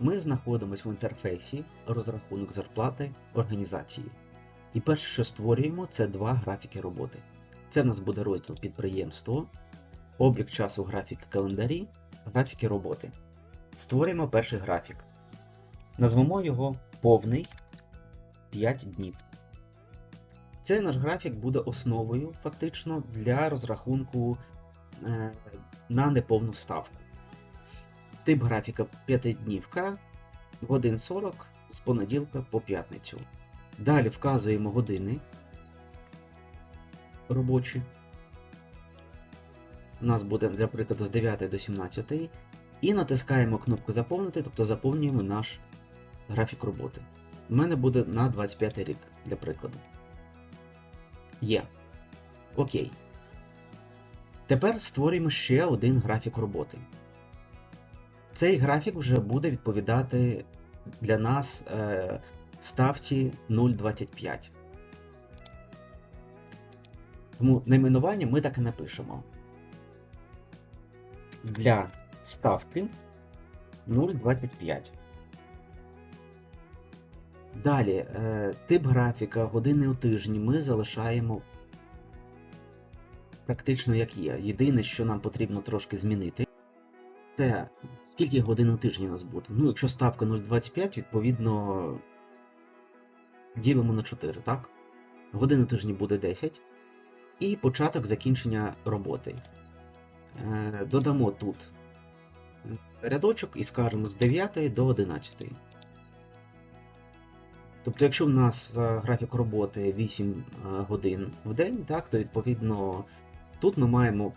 ми знаходимося в інтерфейсі розрахунок зарплати організації. І перше, що створюємо, це два графіки роботи. Це в нас буде розділ підприємство, облік часу графіки календарі, графіки роботи. Створюємо перший графік. Назвемо його повний 5 днів. Цей наш графік буде основою фактично для розрахунку е, на неповну ставку. Тип графіка 5-днівка, годин 40 з понеділка по п'ятницю. Далі вказуємо години робочі. У нас буде, для прикладу, з 9 до 17. І натискаємо кнопку Заповнити, тобто заповнюємо наш графік роботи. У мене буде на 25 рік, для прикладу. Є. Окей. Тепер створюємо ще один графік роботи. Цей графік вже буде відповідати для нас е, ставці 0.25. Тому найменування ми так і напишемо. Для ставки 0.25. Далі, е, тип графіка, години у тижні ми залишаємо практично як є. Єдине, що нам потрібно трошки змінити, це скільки годин у тижні у нас буде. Ну, якщо ставка 0,25, відповідно ділимо на 4, так? Годин у тижні буде 10. І початок закінчення роботи. Е, додамо тут рядочок і скажемо з 9 до 11. Тобто, якщо в нас графік роботи 8 е, годин в день, так, то відповідно тут ми маємо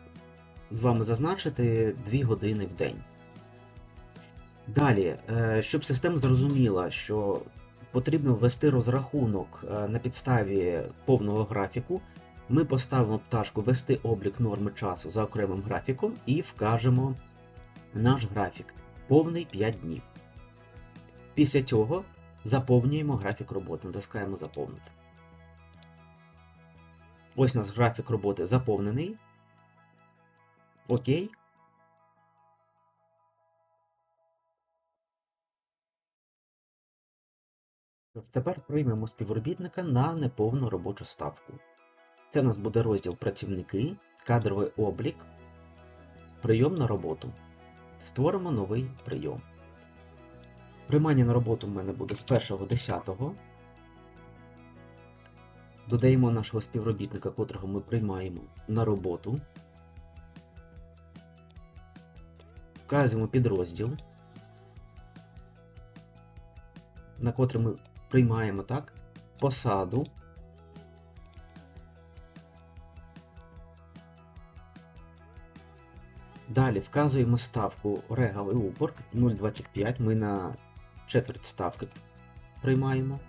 з вами зазначити 2 години в день. Далі, е, щоб система зрозуміла, що потрібно ввести розрахунок е, на підставі повного графіку, ми поставимо пташку ввести облік норми часу за окремим графіком і вкажемо наш графік повний 5 днів. Після цього заповнюємо графік роботи, натискаємо заповнити. Ось у нас графік роботи заповнений. Окей. Тепер приймемо співробітника на неповну робочу ставку. Це у нас буде розділ працівники, кадровий облік, прийом на роботу. Створимо новий прийом. Приймання на роботу в мене буде з 1.10. Додаємо нашого співробітника, котрого ми приймаємо на роботу. Вказуємо підрозділ, на котрий ми приймаємо так, посаду. Далі вказуємо ставку Regal і упор 0,25. Ми на четверть ставки приймаємо.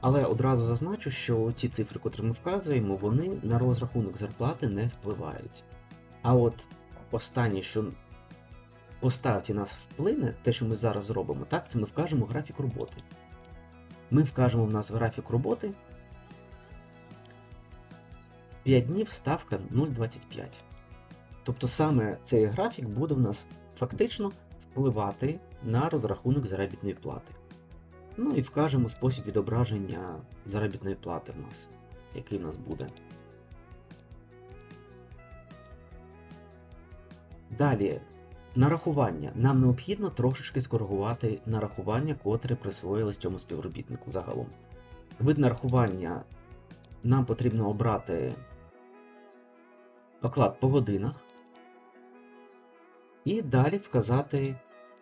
Але одразу зазначу, що ті цифри, котрі ми вказуємо, вони на розрахунок зарплати не впливають. А от останнє, що по ставці нас вплине, те, що ми зараз зробимо, так, це ми вкажемо графік роботи. Ми вкажемо в нас графік роботи 5 днів ставка 0,25. Тобто саме цей графік буде в нас фактично впливати на розрахунок заробітної плати. Ну і вкажемо спосіб відображення заробітної плати в нас, який в нас буде. Далі, нарахування. Нам необхідно трошечки скоригувати нарахування, котре присвоїлось цьому співробітнику загалом. Вид нарахування нам потрібно обрати оклад по годинах. І далі вказати,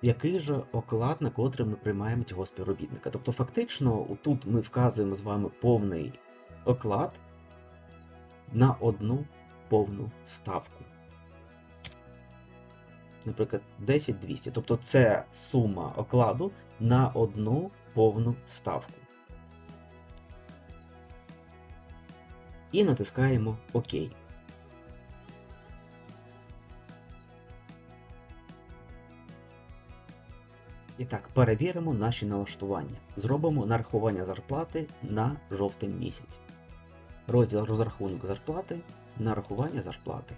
який же оклад, на котрий ми приймаємо цього співробітника. Тобто, фактично, тут ми вказуємо з вами повний оклад на одну повну ставку. Наприклад, 10-200. Тобто це сума окладу на одну повну ставку. І натискаємо ОК. І так, перевіримо наші налаштування. Зробимо нарахування зарплати на жовтень місяць. Розділ розрахунок зарплати, нарахування зарплати.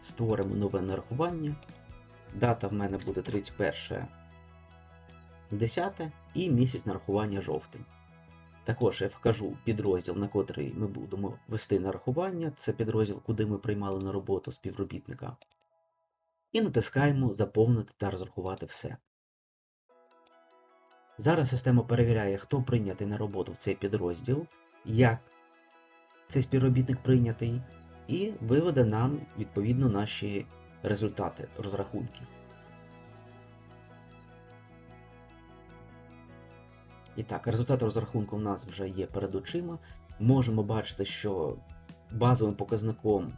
Створимо нове нарахування Дата в мене буде 31 10 і місяць нарахування жовтень. Також я вкажу підрозділ, на котрий ми будемо вести нарахування. Це підрозділ, куди ми приймали на роботу співробітника. І натискаємо Заповнити та розрахувати все. Зараз система перевіряє, хто прийнятий на роботу в цей підрозділ, як цей співробітник прийнятий, і виведе нам відповідно наші результати розрахунків. І так, результат розрахунку у нас вже є перед очима. Можемо бачити, що базовим показником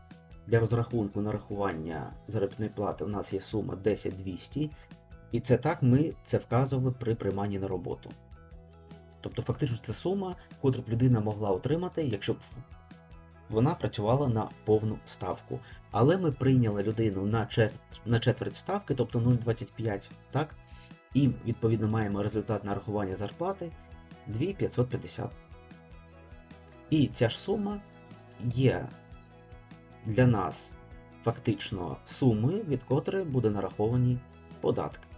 для розрахунку нарахування заробітної плати у нас є сума 10200, і це так ми це вказували при прийманні на роботу. Тобто, фактично, це сума, котру б людина могла отримати, якщо б вона працювала на повну ставку. Але ми прийняли людину на четверть, на четверть ставки, тобто 0,25, так? І відповідно маємо результат нарахування зарплати 2550. І ця ж сума є для нас фактично суми, від котрої буде нараховані податки.